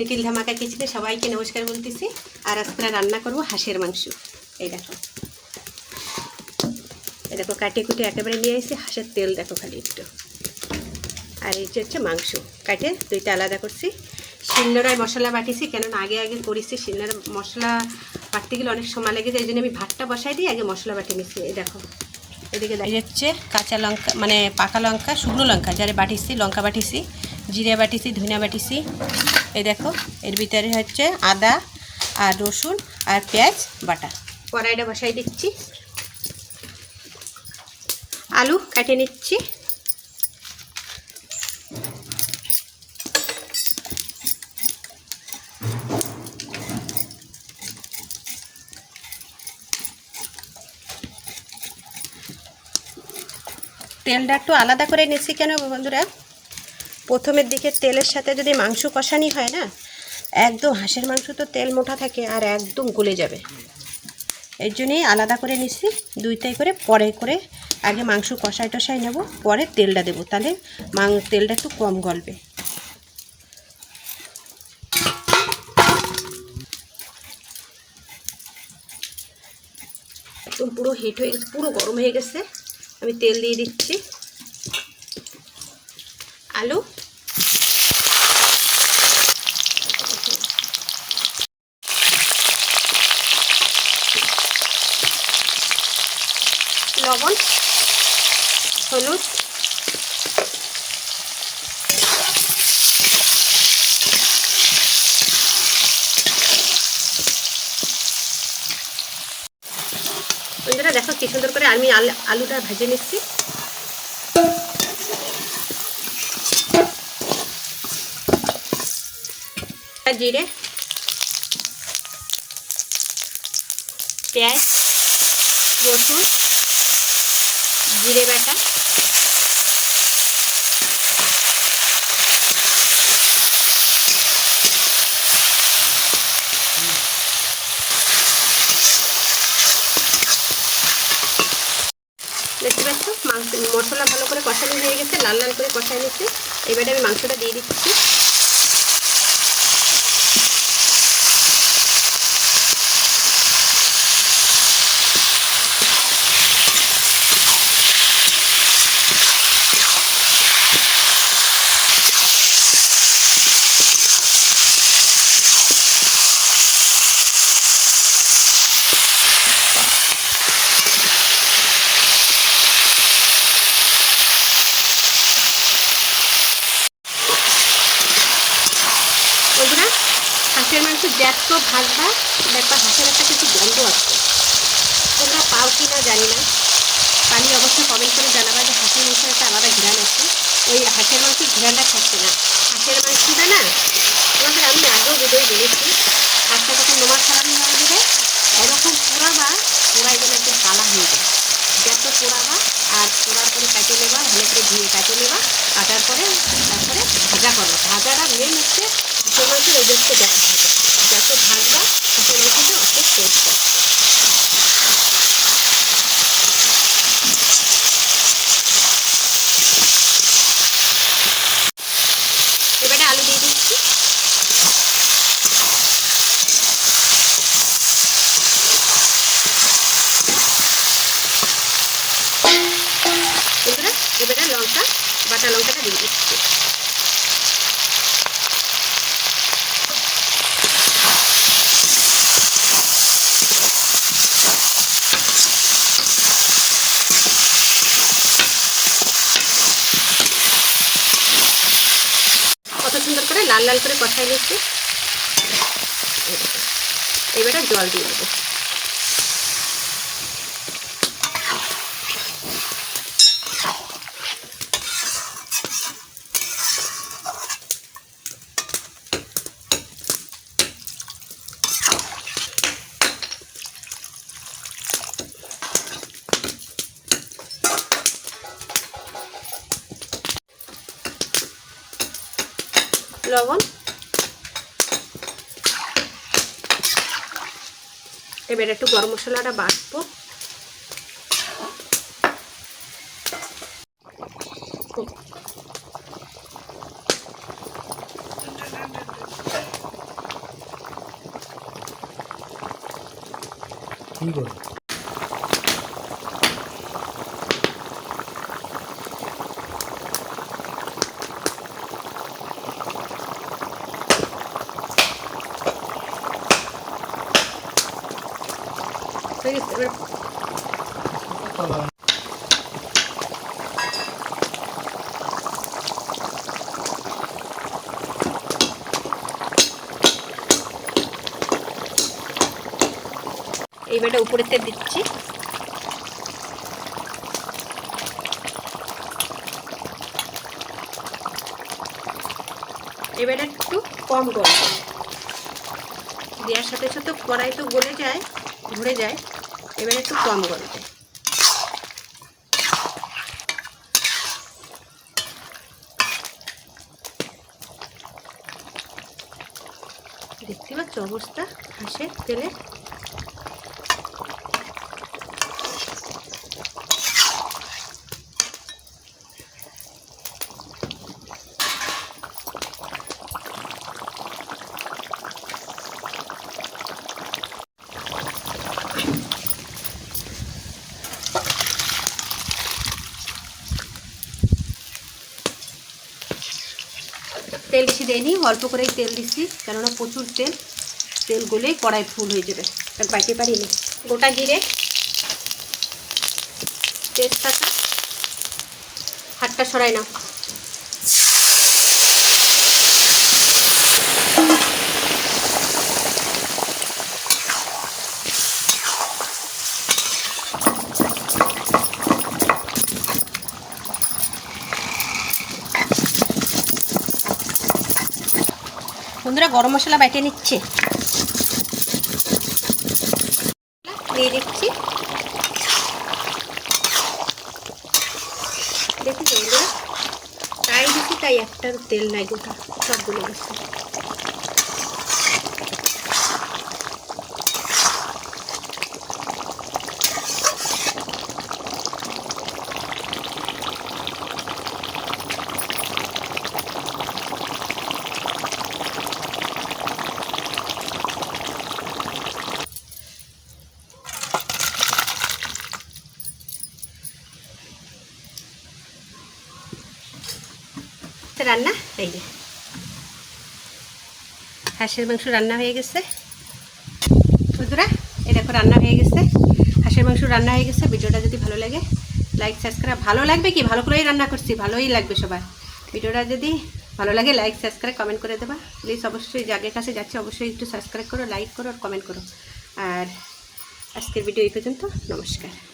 নিখিল ধামাকা কিচেনে সবাইকে নমস্কার বলতেছি। আর আজকে রান্না করব হাঁসের মাংস। এই দেখো। এই দেখো, কাটিয়ে কুটে একেবারে নিয়ে এসেছি হাঁসের তেল দেখো খালি একটু। আর এই হচ্ছে মাংস। কাটে, দুইটা আলাদা করছি। শিলনোড়ায় মশলা বাটিছি, কেননা আগে আগে করেছি শিলনোড়া মশলা বাটতে গেলে অনেক সময় লেগে যায়, এই জন্য আমি ভাতটা বসাই দিই আগে মশলা বাটি নিচ্ছি এই দেখো। এদিকে দেখা। যাচ্ছে কাঁচা লঙ্কা মানে পাকা লঙ্কা, শুকনো লঙ্কা, যারে বাটিছি, লঙ্কা বাটিছি। জিরে বাটিছি ধনিয়া বাটিছি এই দেখো এর ভিতরে হচ্ছে আদা আর রসুন আর পেঁয়াজ বাটা। কড়াইটা বসাই দিচ্ছি। আলু কাটে নিচ্ছি। তেলটা একটু আলাদা করে নিচ্ছি কেন বন্ধুরা? প্রথমের দিকে তেলের সাথে যদি মাংস কষানি হয় না, একদম হাঁসের মাংস তো তেল মোটা থাকে আর একদম গলে যাবে। এর জন্যই আলাদা করে নিচ্ছি, দুইটাই করে পরে করে আগে মাংস কষাই টষাই নেব, পরে তেলটা দেবো, তাহলে মাং তেলটা একটু কম গলবে। একদম পুরো হিট হয়ে গেছে, পুরো গরম হয়ে গেছে। আমি তেল দিয়ে দিচ্ছি। আলু লবণ, হলুদ বন্ধুরা দেখো কি সুন্দর করে আমি আলু আলুটা ভেজে নিচ্ছি। জিরে, পেঁয়াজ, রসুন জিরে বাটা দেখতে পাচ্ছ? মাংস মশলা ভালো করে কষানো হয়ে গেছে, লাল লাল করে কষাই নিচ্ছে। এবারে আমি মাংসটা দিয়ে দিচ্ছি বন্ধুরা হাঁসের যত ভাজবা দেখবা হাঁসের একটা কিছু গন্ধ আছে। তোমরা পাও কি না জানি না। পানি অবশ্যই কমেন্ট করে জানাবা যে হাঁসের মাংসের একটা আলাদা ঘিরান আছে। ওই হাঁসের মাংসের ঘিরানটা থাকছে না। হাঁসের মাংসটা না, তোমাদের আমি আগেও ভিডিও বলেছি। হাঁসটা যখন নোমার ছাড়ানো হয়ে যাবে এরকম পোড়াবা পোড়াই গেলে একদম কালা হয়ে যায়। যত পোড়াবা, আর পোড়ার পরে কাটে নেবা, ভালো করে ধুয়ে কাটে নেবা। কাটার পরে তারপরে ভাজা করো ভাজাটা মেন হচ্ছে হাঁসের মাংসের দেখতে দেখা হবে যত ভাজবা হাঁসের মাংসটা অত টেস্ট হবে এবারে আলু দিয়ে দিচ্ছি বন্ধুরা এবারে লঙ্কা বাটা লঙ্কাটা দিয়ে দিচ্ছি কত সুন্দর করে লাল লাল করে কষাই নিচ্ছি। এবারে জল দিয়ে দেবো। লবণ। এবার একটু গরম মশলাটা বাটবো। কি করে? হয়ে গেছে এবার এইবারটা দিচ্ছি। এবারে একটু কম গরম দেওয়ার সাথে সাথে কড়াই তো গলে যায়। ধরে যায় এবারে একটু কম গলবে দেখতে পাচ্ছ অবস্থা? হাঁসের তেলে তেল বেশি দেয়নি, অল্প করেই তেল দিচ্ছি কেননা প্রচুর তেল। তেল গলে কড়াই ফুল হয়ে যাবে। আর বাইতে পারিনি। গোটা জিরে, তেজপাতা, হাতটা সরাই নাও। বন্ধুরা গরম মশলা বাইটে নিচ্ছে। দিয়ে দেখি বন্ধুরা তাই দিচ্ছি তাই একটার তেল নাই গোটা, সবগুলো গেছে রান্না, এই যে। হাঁসের মাংস রান্না হয়ে গেছে। বন্ধুরা, এই দেখো রান্না হয়ে গেছে। হাঁসের মাংস রান্না হয়ে গেছে। ভিডিওটা যদি ভালো লাগে লাইক সাবস্ক্রাইব ভালো লাগবে কি? ভালো করেই রান্না করছি, ভালোই লাগবে সবার। ভিডিওটা যদি ভালো লাগে লাইক সাবস্ক্রাইব কমেন্ট করে দেবা। প্লিজ অবশ্যই যাদের কাছে যাচ্ছে, অবশ্যই একটু সাবস্ক্রাইব করো লাইক করো, আর কমেন্ট করো। আর আজকের ভিডিও এই পর্যন্ত, নমস্কার।